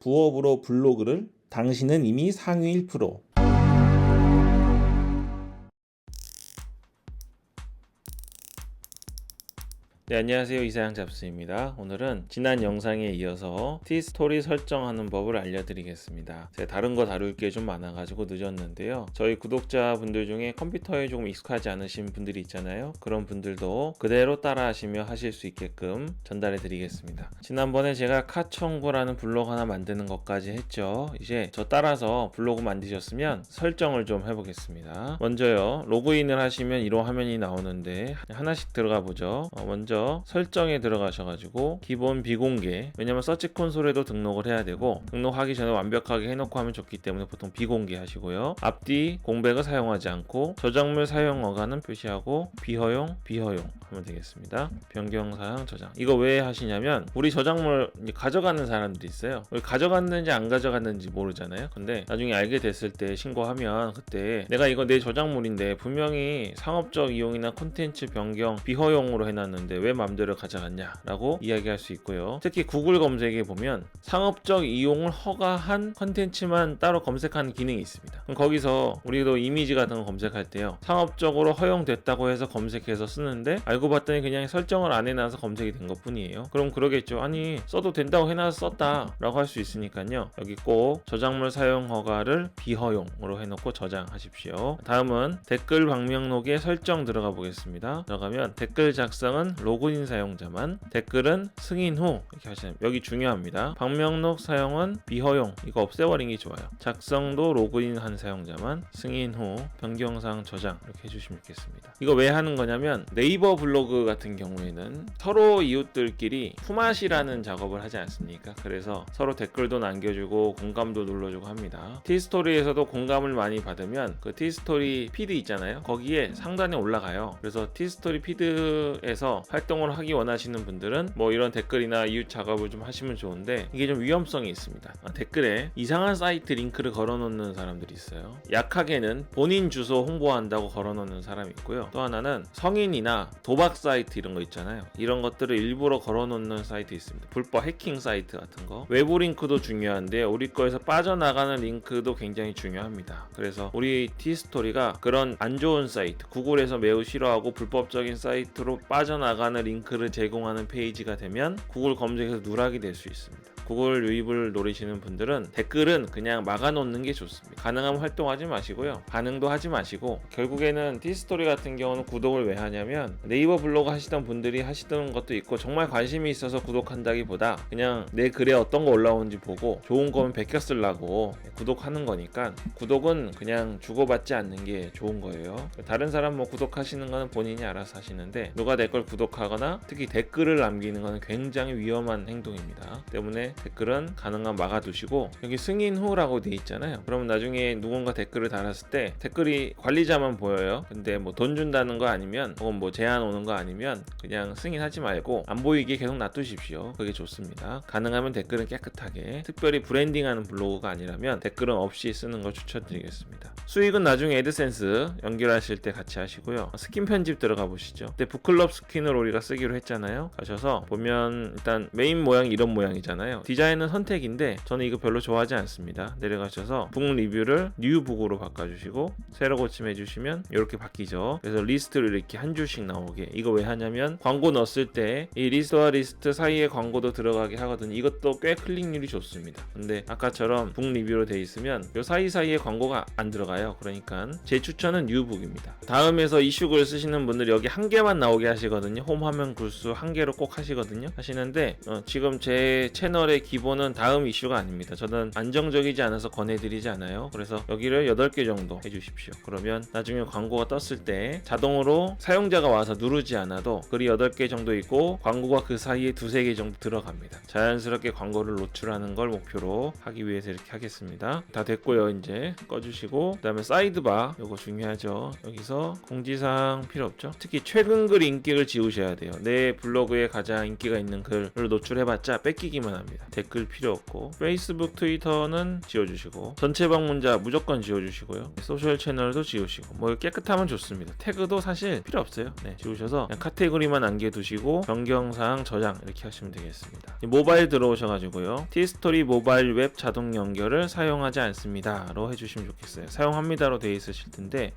부업으로 블로그를 당신은 이미 상위 1%. 네, 안녕하세요. 이사양 잡스입니다. 오늘은 지난 영상에 이어서 T스토리 설정하는 법을 알려드리겠습니다. 제가 다른 거 다룰 게 좀 많아가지고 늦었는데요. 저희 구독자분들 중에 컴퓨터에 조금 익숙하지 않으신 분들이 있잖아요. 그런 분들도 그대로 따라 하시며 하실 수 있게끔 전달해 드리겠습니다. 지난번에 제가 카청구라는 블로그 하나 만드는 것까지 했죠. 이제 저 따라서 블로그 만드셨으면 설정을 좀 해보겠습니다. 먼저요, 로그인을 하시면 이런 화면이 나오는데 하나씩 들어가 보죠. 어, 먼저 설정에 들어가셔가지고 기본 비공개 왜냐면 서치 콘솔에도 등록을 해야 되고 등록하기 전에 완벽하게 해놓고 하면 좋기 때문에 보통 비공개 하시고요. 앞뒤 공백을 사용하지 않고 저작물 사용 어간은 표시하고 비허용 비허용 하면 되겠습니다. 변경 사항 저장 이거 왜 하시냐면 우리 저작물 가져가는 사람들이 있어요. 가져갔는지 안 가져갔는지 모르잖아요. 근데 나중에 알게 됐을 때 신고하면 그때 내가 이거 내 저작물인데 분명히 상업적 이용이나 콘텐츠 변경 비허용으로 해놨는데 왜 맘대로 가져갔냐라고 이야기할 수 있고요. 특히 구글 검색에 보면 상업적 이용을 허가한 콘텐츠만 따로 검색하는 기능이 있습니다. 그럼 거기서 우리도 이미지 같은 거 검색할 때요. 상업적으로 허용됐다고 해서 검색해서 쓰는데 알고 봤더니 그냥 설정을 안 해놔서 검색이 된 것 뿐이에요. 그럼 그러겠죠. 아니 써도 된다고 해놔서 썼다라고 할 수 있으니까요. 여기 꼭 저작물 사용 허가를 비허용으로 해놓고 저장하십시오. 다음은 댓글 방명록에 설정 들어가 보겠습니다. 들어가면 댓글 작성은 로그 인 사용자만 댓글은 승인 후 이렇게 하시면 여기 중요합니다. 방명록 사용은 비허용 이거 없애버린 게 좋아요. 작성도 로그인한 사용자만 승인 후 변경사항 저장 이렇게 해주시면 좋겠습니다. 이거 왜 하는 거냐면 네이버 블로그 같은 경우에는 서로 이웃들끼리 품앗이라는 작업을 하지 않습니까? 그래서 서로 댓글도 남겨주고 공감도 눌러주고 합니다. 티스토리에서도 공감을 많이 받으면 그 티스토리 피드 있잖아요. 거기에 상단에 올라가요. 그래서 티스토리 피드에서 활동을 하기 원하시는 분들은 뭐 이런 댓글이나 이웃 작업을 좀 하시면 좋은데 이게 좀 위험성이 있습니다. 아, 댓글에 이상한 사이트 링크를 걸어놓는 사람들이 있어요. 약하게는 본인 주소 홍보한다고 걸어놓는 사람이 있고요. 또 하나는 성인이나 도박 사이트 이런 거 있잖아요. 이런 것들을 일부러 걸어놓는 사이트 있습니다. 불법 해킹 사이트 같은 거. 외부 링크도 중요한데 우리 거에서 빠져나가는 링크도 굉장히 중요합니다. 그래서 우리 티스토리가 그런 안 좋은 사이트, 구글에서 매우 싫어하고 불법적인 사이트로 빠져나가는 링크를 제공하는 페이지가 되면 구글 검색에서 누락이 될 수 있습니다. 구글 유입을 노리시는 분들은 댓글은 그냥 막아놓는 게 좋습니다. 가능하면 활동하지 마시고요. 반응도 하지 마시고 결국에는 티스토리 같은 경우는 구독을 왜 하냐면 네이버 블로그 하시던 분들이 하시던 것도 있고 정말 관심이 있어서 구독한다기보다 그냥 내 글에 어떤 거 올라오는지 보고 좋은 거면 베껴 쓰려고 구독하는 거니까 구독은 그냥 주고받지 않는 게 좋은 거예요. 다른 사람 뭐 구독하시는 거는 본인이 알아서 하시는데 누가 내 걸 구독하거나 특히 댓글을 남기는 거는 굉장히 위험한 행동입니다. 때문에 댓글은 가능한 막아두시고 여기 승인 후라고 돼 있잖아요. 그러면 나중에 누군가 댓글을 달았을 때 댓글이 관리자만 보여요. 근데 뭐 돈 준다는 거 아니면 혹은 뭐 제안 오는 거 아니면 그냥 승인하지 말고 안 보이게 계속 놔두십시오. 그게 좋습니다. 가능하면 댓글은 깨끗하게 특별히 브랜딩하는 블로그가 아니라면 댓글은 없이 쓰는 걸 추천드리겠습니다. 수익은 나중에 애드센스 연결하실 때 같이 하시고요. 스킨 편집 들어가 보시죠. 그때 북클럽 스킨을 우리가 쓰기로 했잖아요. 가셔서 보면 일단 메인 모양 이런 모양이잖아요. 디자인은 선택인데 저는 이거 별로 좋아하지 않습니다. 내려가셔서 북 리뷰를 뉴 북으로 바꿔주시고 새로 고침해 주시면 이렇게 바뀌죠. 그래서 리스트를 이렇게 한 줄씩 나오게 이거 왜 하냐면 광고 넣었을 때 이 리스트와 리스트 사이에 광고도 들어가게 하거든요. 이것도 꽤 클릭률이 좋습니다. 근데 아까처럼 북 리뷰로 돼 있으면 요 사이사이에 광고가 안 들어가요. 그러니까 제 추천은 뉴북입니다. 다음에서 이슈글 쓰시는 분들 여기 한 개만 나오게 하시거든요. 홈 화면 글수 한 개로 꼭 하시거든요. 하시는데 어, 지금 제 채널 의 기본은 다음 이슈가 아닙니다. 저는 안정적이지 않아서 권해드리지 않아요. 그래서 여기를 8개 정도 해주십시오. 그러면 나중에 광고가 떴을 때 자동으로 사용자가 와서 누르지 않아도 글이 8개 정도 있고 광고가 그 사이에 두세 개 정도 들어갑니다. 자연스럽게 광고를 노출하는 걸 목표로 하기 위해서 이렇게 하겠습니다. 다 됐고요. 이제 꺼주시고 그 다음에 사이드바 이거 중요하죠. 여기서 공지사항 필요 없죠. 특히 최근 글 인기를 지우셔야 돼요. 내 블로그에 가장 인기가 있는 글을 노출해봤자 뺏기기만 합니다. 됩니다. 댓글 필요 없고 페이스북, 트위터는 지워주시고 전체 방문자 무조건 지워주시고요. 소셜 채널도 지우시고 뭐 깨끗하면 좋습니다. 태그도 사실 필요 없어요. 네, 지우셔서 카테고리만 남겨두시고 변경사항 저장 이렇게 하시면 되겠습니다. 이 모바일 들어오셔가지고요. 티스토리 모바일 웹 자동 연결을 사용하지 않습니다로 해주시면 좋겠어요. 사용합니다로 돼 있으실 텐데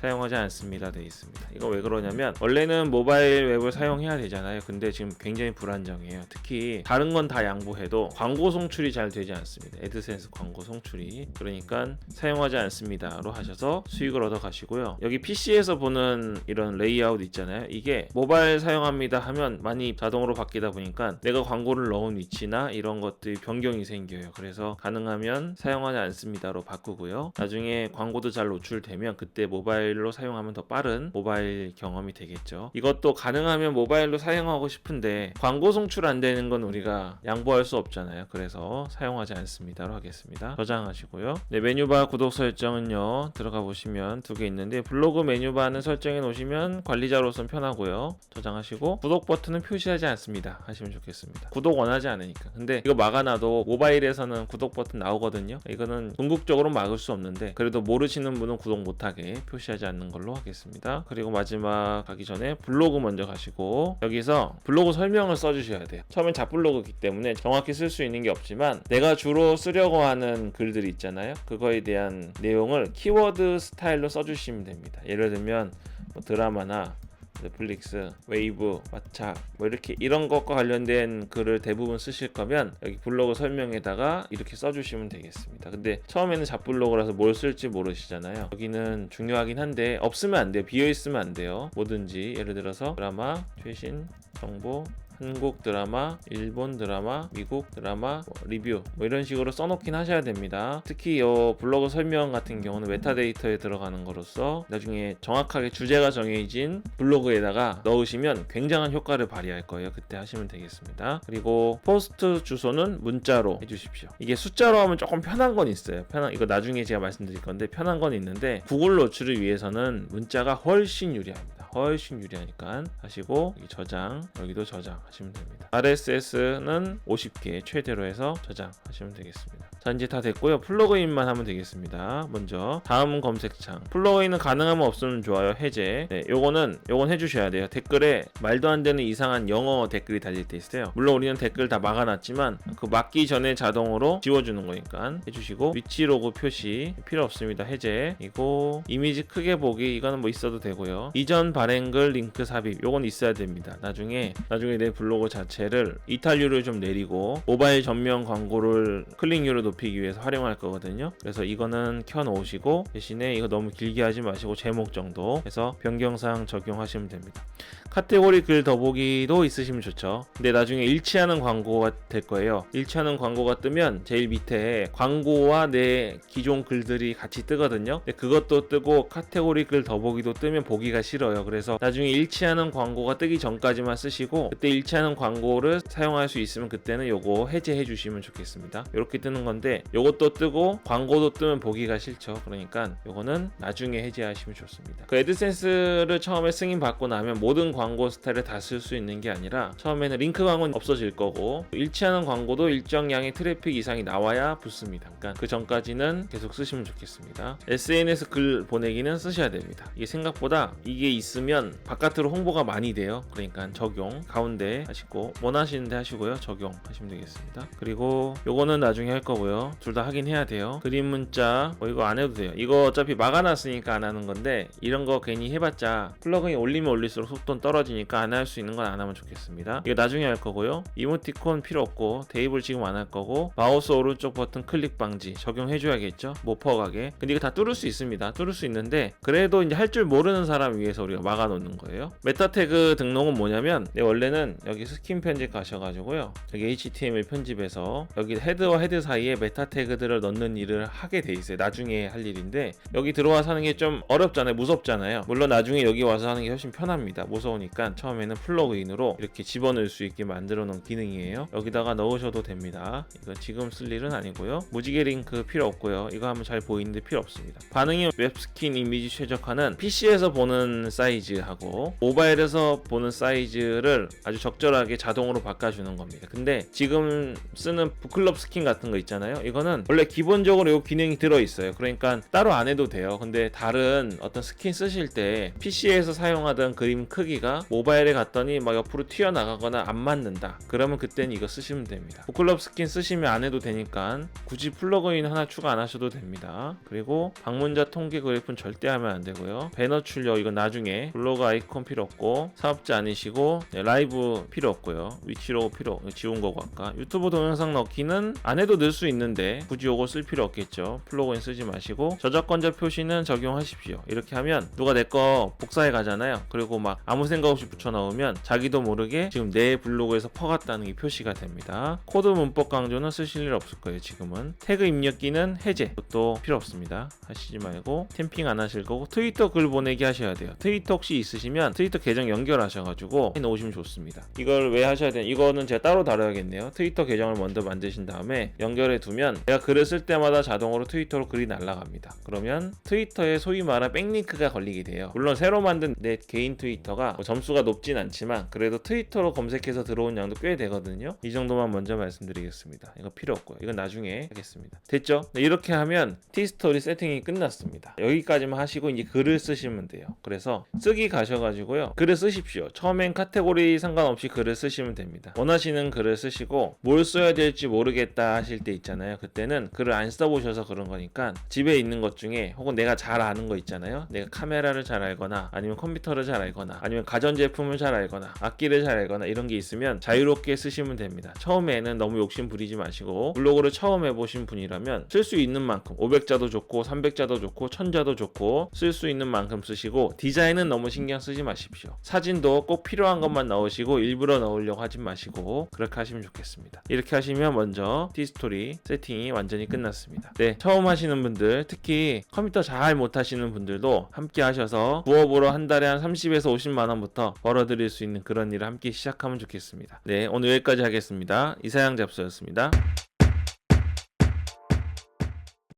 사용하지 않습니다 돼 있습니다. 이거 왜 그러냐면 원래는 모바일 웹을 사용해야 되잖아요. 근데 지금 굉장히 불안정해요. 특히 다른 건 다 양보해 도 광고 송출이 잘 되지 않습니다. 애드센스 광고 송출이 그러니까 사용하지 않습니다로 하셔서 수익을 얻어 가시고요. 여기 PC에서 보는 이런 레이아웃 있잖아요. 이게 모바일 사용합니다 하면 많이 자동으로 바뀌다 보니까 내가 광고를 넣은 위치나 이런 것들이 변경이 생겨요. 그래서 가능하면 사용하지 않습니다로 바꾸고요. 나중에 광고도 잘 노출되면 그때 모바일로 사용하면 더 빠른 모바일 경험이 되겠죠. 이것도 가능하면 모바일로 사용하고 싶은데 광고 송출 안 되는 건 우리가 양보할 수 없잖아요. 그래서 사용하지 않습니다로 하겠습니다. 저장하시고요. 네, 메뉴바 구독 설정은요. 들어가 보시면 두 개 있는데 블로그 메뉴바는 설정해 놓으시면 관리자로선 편하고요. 저장하시고 구독 버튼은 표시하지 않습니다. 하시면 좋겠습니다. 구독 원하지 않으니까. 근데 이거 막아놔도 모바일에서는 구독 버튼 나오거든요. 이거는 궁극적으로 막을 수 없는데 그래도 모르시는 분은 구독 못하게 표시하지 않는 걸로 하겠습니다. 그리고 마지막 가기 전에 블로그 먼저 가시고 여기서 블로그 설명을 써주셔야 돼요. 처음엔 잡블로그이기 때문에 정확히 쓸 수 있는 게 없지만 내가 주로 쓰려고 하는 글들이 있잖아요. 그거에 대한 내용을 키워드 스타일로 써주시면 됩니다. 예를 들면 뭐 드라마나 넷플릭스, 웨이브, 왓챠 뭐 이렇게 이런 것과 관련된 글을 대부분 쓰실 거면 여기 블로그 설명에다가 이렇게 써주시면 되겠습니다. 근데 처음에는 잡블로그라서 뭘 쓸지 모르시잖아요. 여기는 중요하긴 한데 없으면 안 돼요. 비어 있으면 안 돼요. 뭐든지 예를 들어서 드라마, 최신 정보, 한국 드라마, 일본 드라마, 미국 드라마, 뭐 리뷰 뭐 이런 식으로 써놓긴 하셔야 됩니다. 특히 이 블로그 설명 같은 경우는 메타데이터에 들어가는 거로서 나중에 정확하게 주제가 정해진 블로그에다가 넣으시면 굉장한 효과를 발휘할 거예요. 그때 하시면 되겠습니다. 그리고 포스트 주소는 문자로 해주십시오. 이게 숫자로 하면 조금 편한 건 있어요. 편한 이거 나중에 제가 말씀드릴 건데 편한 건 있는데 구글 노출을 위해서는 문자가 훨씬 유리합니다. 훨씬 유리하니까 하시고 여기 저장 여기도 저장하시면 됩니다. RSS는 50개 최대로 해서 저장하시면 되겠습니다. 자 이제 다 됐고요. 플러그인만 하면 되겠습니다. 먼저 다음 검색창 플러그인은 가능하면 없으면 좋아요. 해제. 네, 요거는 요건 해주셔야 돼요. 댓글에 말도 안 되는 이상한 영어 댓글이 달릴 때 있어요. 물론 우리는 댓글 다 막아놨지만 그 막기 전에 자동으로 지워주는 거니까 해주시고 위치 로고 표시 필요 없습니다. 해제. 이거 이미지 크게 보기 이거는 뭐 있어도 되고요. 이전 발행글 링크 삽입 요건 있어야 됩니다. 나중에 나중에 내 블로그 자체를 이탈률을 좀 내리고 모바일 전면 광고를 클릭률을 높이기 위해서 활용할 거거든요. 그래서 이거는 켜 놓으시고 대신에 이거 너무 길게 하지 마시고 제목 정도 해서 변경사항 적용하시면 됩니다. 카테고리 글 더보기도 있으시면 좋죠. 근데 나중에 일치하는 광고가 될 거예요. 일치하는 광고가 뜨면 제일 밑에 광고와 내 기존 글들이 같이 뜨거든요. 그것도 뜨고 카테고리 글 더보기도 뜨면 보기가 싫어요. 그래서 나중에 일치하는 광고가 뜨기 전까지만 쓰시고 그때 일치하는 광고를 사용할 수 있으면 그때는 요거 해제해 주시면 좋겠습니다. 이렇게 뜨는 건데 요것도 뜨고 광고도 뜨면 보기가 싫죠. 그러니까 요거는 나중에 해제하시면 좋습니다. 그 애드센스를 처음에 승인 받고 나면 모든 광고 스타일을 다 쓸 수 있는 게 아니라 처음에는 링크 광고는 없어질 거고 일치하는 광고도 일정량의 트래픽 이상이 나와야 붙습니다. 그러니까 그 전까지는 계속 쓰시면 좋겠습니다. SNS 글 보내기는 쓰셔야 됩니다. 이게 생각보다 이게 있으면 바깥으로 홍보가 많이 돼요. 그러니까 적용 가운데 하시고 원하시는데 하시고요. 적용 하시면 되겠습니다. 그리고 요거는 나중에 할 거고요. 둘 다 하긴 해야 돼요. 그림 문자 뭐 이거 안 해도 돼요. 이거 어차피 막아놨으니까 안 하는 건데 이런 거 괜히 해봤자 플러그인 올리면 올릴수록 속도는 떨어지니까 안 할 수 있는 건 안 하면 좋겠습니다. 이거 나중에 할 거고요. 이모티콘 필요 없고 대입을 지금 안 할 거고 마우스 오른쪽 버튼 클릭 방지 적용해줘야겠죠. 못 퍼가게. 근데 이거 다 뚫을 수 있습니다. 뚫을 수 있는데 그래도 이제 할 줄 모르는 사람 위해서 우리가 막아놓는 거예요. 메타 태그 등록은 뭐냐면 네, 원래는 여기 스킨 편집 가셔가지고요. 여기 HTML 편집에서 여기 헤드와 헤드 사이에 메타 태그들을 넣는 일을 하게 돼 있어요. 나중에 할 일인데 여기 들어와서 하는 게 좀 어렵잖아요. 무섭잖아요. 물론 나중에 여기 와서 하는 게 훨씬 편합니다. 무서우니까 처음에는 플러그인으로 이렇게 집어넣을 수 있게 만들어 놓은 기능이에요. 여기다가 넣으셔도 됩니다. 이거 지금 쓸 일은 아니고요. 무지개 링크 필요 없고요. 이거 하면 잘 보이는데 필요 없습니다. 반응형 웹스킨 이미지 최적화는 PC에서 보는 사이즈 사이즈하고 모바일에서 보는 사이즈를 아주 적절하게 자동으로 바꿔주는 겁니다. 근데 지금 쓰는 북클럽 스킨 같은 거 있잖아요. 이거는 원래 기본적으로 이 기능이 들어 있어요. 그러니까 따로 안 해도 돼요. 근데 다른 어떤 스킨 쓰실 때 PC에서 사용하던 그림 크기가 모바일에 갔더니 막 옆으로 튀어나가거나 안 맞는다. 그러면 그땐 이거 쓰시면 됩니다. 북클럽 스킨 쓰시면 안 해도 되니까 굳이 플러그인 하나 추가 안 하셔도 됩니다. 그리고 방문자 통계 그래프는 절대 하면 안 되고요. 배너 출력 이건 나중에 블로그 아이콘 필요 없고 사업자 아니시고 네, 라이브 필요 없고요. 위치로 필요 지운 거고 아까 유튜브 동영상 넣기는 안 해도 넣을 수 있는데 굳이 요거 쓸 필요 없겠죠. 플러그인 쓰지 마시고 저작권자 표시는 적용하십시오. 이렇게 하면 누가 내 거 복사해 가잖아요. 그리고 막 아무 생각 없이 붙여 넣으면 자기도 모르게 지금 내 블로그에서 퍼갔다는 게 표시가 됩니다. 코드 문법 강조는 쓰실 일 없을 거예요. 지금은 태그 입력기는 해제 또 필요 없습니다. 하시지 말고 템핑 안 하실 거고 트위터 글 보내기 하셔야 돼요. 트위터 혹시 있으시면 트위터 계정 연결하셔가지고 해 놓으시면 좋습니다. 이걸 왜 하셔야 되냐? 이거는 제가 따로 다뤄야겠네요. 트위터 계정을 먼저 만드신 다음에 연결해 두면 제가 글을 쓸 때마다 자동으로 트위터로 글이 날아갑니다. 그러면 트위터에 소위 말한 백링크가 걸리게 돼요. 물론 새로 만든 내 개인 트위터가 뭐 점수가 높진 않지만 그래도 트위터로 검색해서 들어온 양도 꽤 되거든요. 이 정도만 먼저 말씀드리겠습니다. 이거 필요 없고요. 이건 나중에 하겠습니다. 됐죠? 네, 이렇게 하면 티스토리 세팅이 끝났습니다. 여기까지만 하시고 이제 글을 쓰시면 돼요. 그래서 쓰기 가셔가지고요. 글을 쓰십시오. 처음엔 카테고리 상관없이 글을 쓰시면 됩니다. 원하시는 글을 쓰시고 뭘 써야 될지 모르겠다 하실 때 있잖아요. 그때는 글을 안 써보셔서 그런 거니까 집에 있는 것 중에 혹은 내가 잘 아는 거 있잖아요. 내가 카메라를 잘 알거나 아니면 컴퓨터를 잘 알거나 아니면 가전제품을 잘 알거나 악기를 잘 알거나 이런 게 있으면 자유롭게 쓰시면 됩니다. 처음에는 너무 욕심 부리지 마시고 블로그를 처음 해보신 분이라면 쓸 수 있는 만큼 500자도 좋고 300자도 좋고 1000자도 좋고 쓸 수 있는 만큼 쓰시고 디자인은 너무 신경 쓰지 마십시오. 사진도 꼭 필요한 것만 넣으시고 일부러 넣으려고 하지 마시고 그렇게 하시면 좋겠습니다. 이렇게 하시면 먼저 티스토리 세팅이 완전히 끝났습니다. 네, 처음 하시는 분들 특히 컴퓨터 잘 못하시는 분들도 함께 하셔서 부업으로 한 달에 한 30에서 50만 원부터 벌어들일 수 있는 그런 일을 함께 시작하면 좋겠습니다. 네, 오늘 여기까지 하겠습니다. 이사양 잡소였습니다.